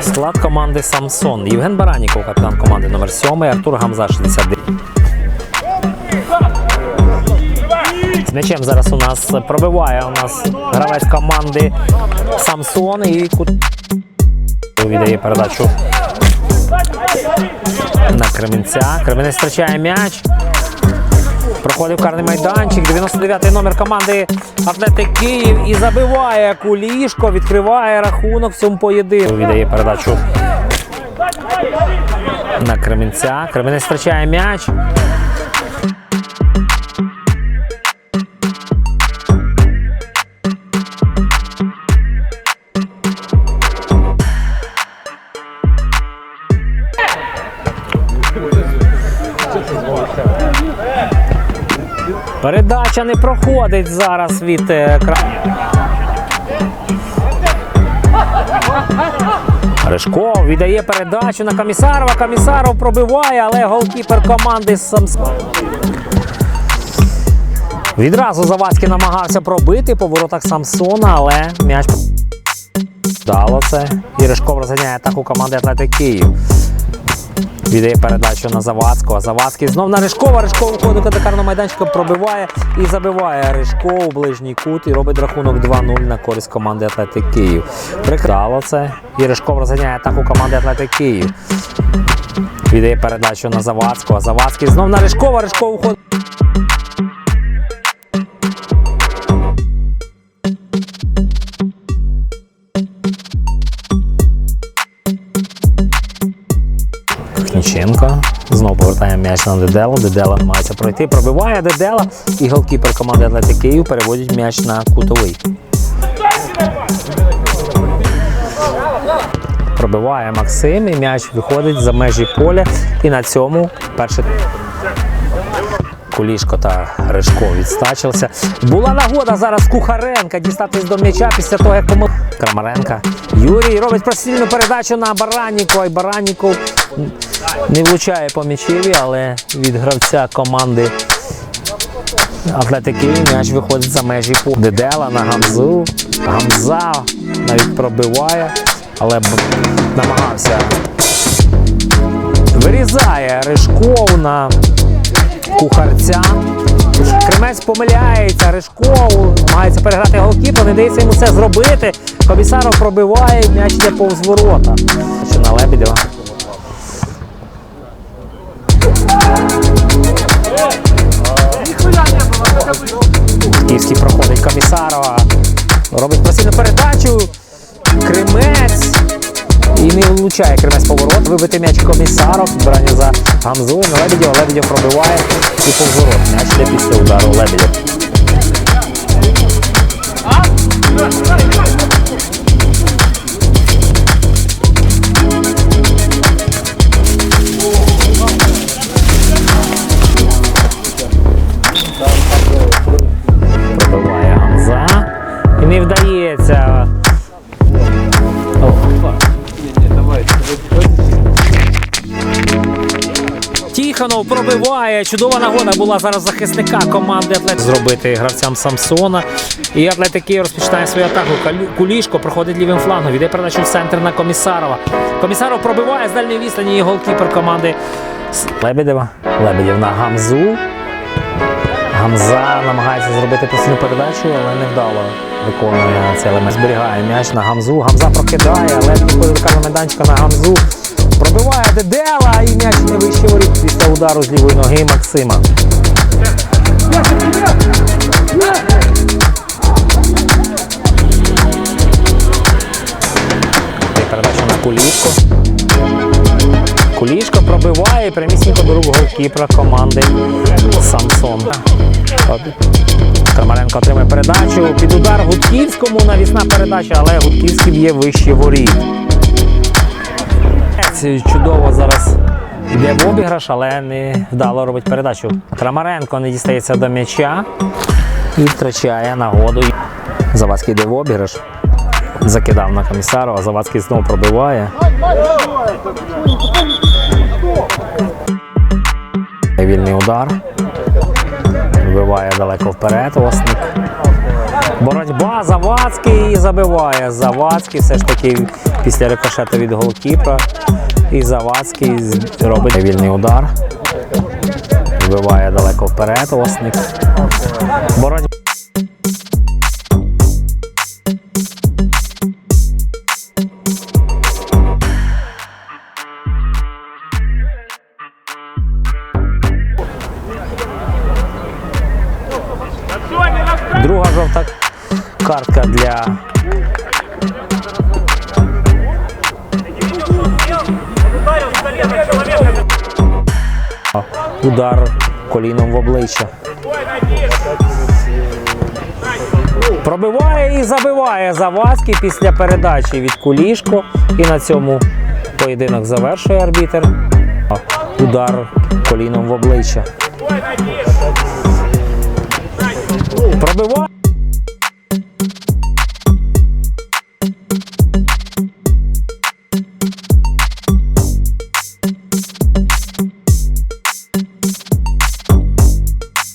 Склад команди Самсон. Євген Бараніков, капітан команди номер 7 Артур Гамза 69. З м'ячем зараз у нас пробиває у нас гравець команди Самсон і кут віддає передачу на Кременця. Кременець втрачає м'яч. Проходив карний майданчик. 99-й номер команди Атлетик Київ і забиває кулішко, відкриває рахунок в цьому поєдинку. Віддає передачу на Кременця. Кременець втрачає м'яч. Передача не проходить зараз від е, кра- Ришков віддає передачу на Комісарова. Комісаров пробиває, але голкіпер команди сам. Відразу Завадський намагався пробити по воротах Самсона, але м'яч вдало це. І Ришков розганяє атаку команди Атлетик Київ. Віддає передачу на Завадського. Завадський знов на Ришкова. Ришков входить до карного майданчика, пробиває і забиває Ришков у ближній кут і робить рахунок 2-0 на користь команди Атлетик Київ. Прикрало це. І Ришков розганяє атаку команди Атлетик Київ. Віддає передачу на Завадського. Завадський знов на Ришкова. Ришков виходить. Кохніченко. Знову повертає м'яч на Деделу. Дедела намагається пройти. Пробиває Дедела. І голкіпер команди Атлетик Київ переводить м'яч на кутовий. Пробиває Максим і м'яч виходить за межі поля. І на цьому перший Кулішко та Ришко відстачився. Була нагода зараз Кухаренка дістатись до м'яча після того, як помил... Крамаренка. Юрій робить прострільну передачу на Баранікова. І Бараніков не влучає по м'ячеві, але від гравця команди Атлетики м'яч виходить за межі поля. Дедела на Гамзу. Гамза навіть пробиває, але намагався. Вирізає Ришков на кухарця. Кремець помиляється, Ришков намагається переграти голкіпа, не дається йому це зробити. Комісаров пробиває, м'яч йде повз ворота. Чи на Лебедєва. Київський проходить Комісарова. Робить просильну передачу. Кремець. І не влучає Кремець поворот. Вибити м'яч комісаров. Збирання за Гамзу. На Лебедєва. Лебедєв пробиває і повзорот. М'яч йде після удару Лебедєв. Тіханов пробиває. Чудова нагода була зараз захисника команди Атлет зробити гравцям Самсона. І Атлетик Київ розпочинає свою атаку. Кулішко проходить лівим флангом. Іде передачу в центр на Комісарова. Комісаров пробиває з дальньої відстані і голкіпер команди Лебедєва. Лебедєв на Гамзу. Гамза намагається зробити постійну передачу, але невдало виконує цей елемент. Зберігає м'яч на Гамзу. Гамза прокидає, але до майданчика на Гамзу. Пробиває Дедела і м'яч не вище воріт після удару з лівої ноги Максима. Передача на Кулішко. Кулішко пробиває прямісінько до рук команди Самсон. От. Крамаренко отримує передачу. Під удар Гудківському навісна передача, але Гудківський б'є вище воріт. Це Чудово зараз йде в обіграш, але не вдало робить передачу. Крамаренко не дістається до м'яча і втрачає нагоду. Завадський йде в обіграш. Закидав на комісарова. Завадський знову пробиває. Вільний удар. Вбиває далеко вперед. Осник. Боротьба Завадський і забиває. Завадський все ж таки після рикошету від голкіпера. І Завадський робить вільний удар. Вбиває далеко вперед Осник. Боротьба. Друга жовта картка для удар коліном в обличчя. Пробиває і забиває Завадський після передачі від Кулішко. І на цьому поєдинок завершує арбітер. Удар коліном в обличчя. Пробиває.